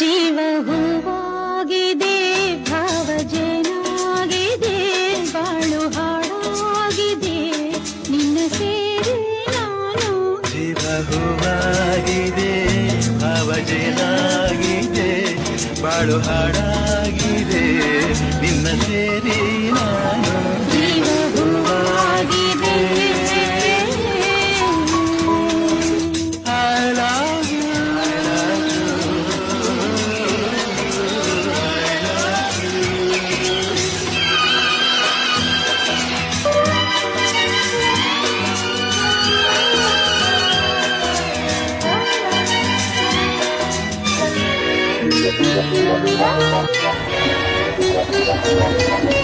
ಜೀವ ಹೂವಾಗಿದೆ ಭಾವಜನಾಗಿದೆ ಬಾಳು ಹಾಡಾಗಿದೆ ನಿನ್ನ ಸೇರಿ ನಾನು ಜೀವ ಹೂವಾಗಿದೆ ಭಾವಜನಾಗಿದೆ ಬಾಳು ಹಾಡಾಗಿದೆ ನಿನ್ನ ಸೇರಿ Thank